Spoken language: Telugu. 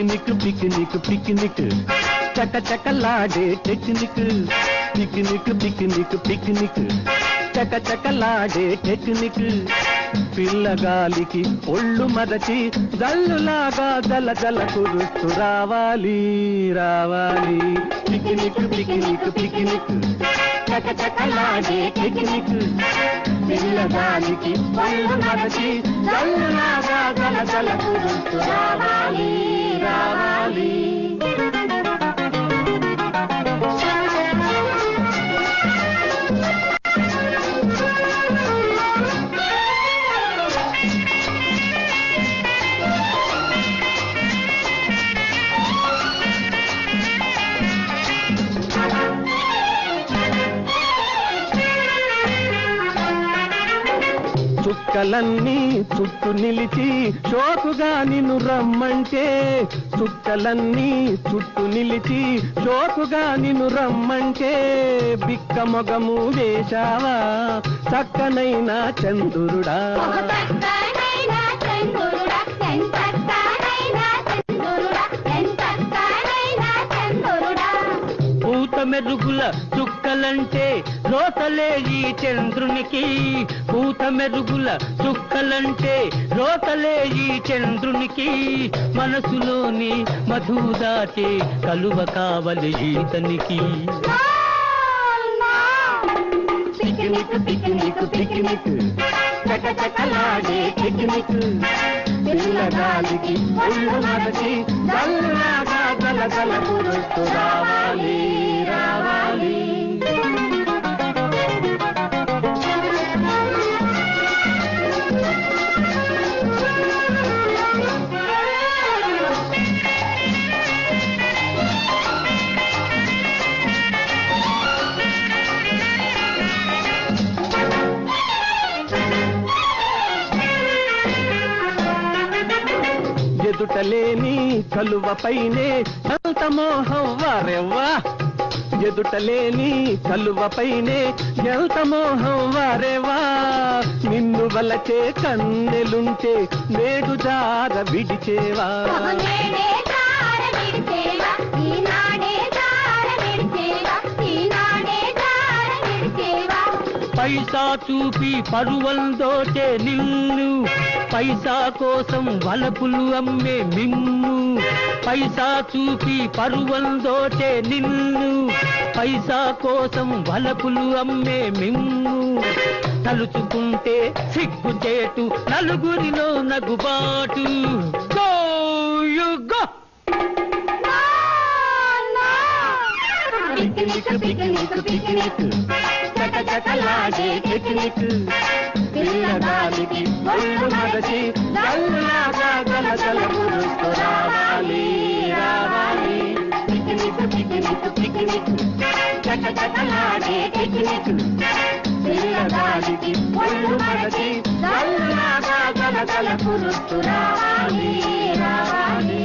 పిక్నిక్ పిక్నిక్ పిక్నిక్ చక చకలాడే టెక్నిక్ పిక్నిక్ పిక్నిక్ పిక్నిక్ చక చకలాడే టెక్నిక్ పిల్లగాలికి ఒళ్ళు మదచి జల్లులాగా జల జల కురుస్తూ రావాలి రావాలి. పిక్నిక్ పిక్నిక్ పిక్నిక్ చక చకలాడే టెక్నిక్ పిల్లగాలికి ఒళ్ళు మదచి జల్లులాగా జల జల కురుస్తూ రావాలి రావాలి. చుక్కలన్నీ చుట్టూ నిలిచి షోకుగా నిన్ను రమ్మంటే చుక్కలన్నీ చుట్టూ నిలిచి షోకుగా నిన్ను రమ్మంటే బిక్క మొగము వేశావా చక్కనైన చంద్రుడా. మెరుగుల చుక్కలంటే రోతలే ఈ చంద్రునికి. పూత మెరుగుల చుక్కలంటే రోతలే ఈ చంద్రునికి. మనసులోని మధుదాచే కలువ కావలి ఈతనికి. Picnic picnic picnic. చకచకలాడే పిక్నిక్. పిల్లగాలికి ఒళ్ళు మరచి చల్లగా గల గల కురుస్తూ రావాలి. ఎదుటలేని కలువపైనే ఎంత మోహం వారెవ్వా? ఎదుటలేని కలువపైనే ఎంత మోహం వారేవా నిన్ను వలచే కన్నెలుంటే నేడు దార విడిచేవా పైసా చూపి పరువం దోచే నిన్ను. పైసా కోసం వలపులు అమ్మే మిమ్ము పైసా చూపి పరువం దోచే నిన్ను. పైసా కోసం వలపులు అమ్మే మిమ్ము తలుచుకుంటే సిగ్గుచేటు నలుగురిలో నగుబాటు. Go you go picnic picnic picnic. చక చకలాడే పిక్నిక్ పిల్లగాలికి ఒళ్ళు మరచి చల్లగా గల గల కురుస్తూ రావాలి. రావాలి పిక్నిక్ పిక్నిక్ పిక్నిక్ చక చకలాడే పిక్నిక్ పిల్లగాలికి ఒళ్ళు మరచి చల్లగా గల గల కురుస్తూ రావాలి రావాలి.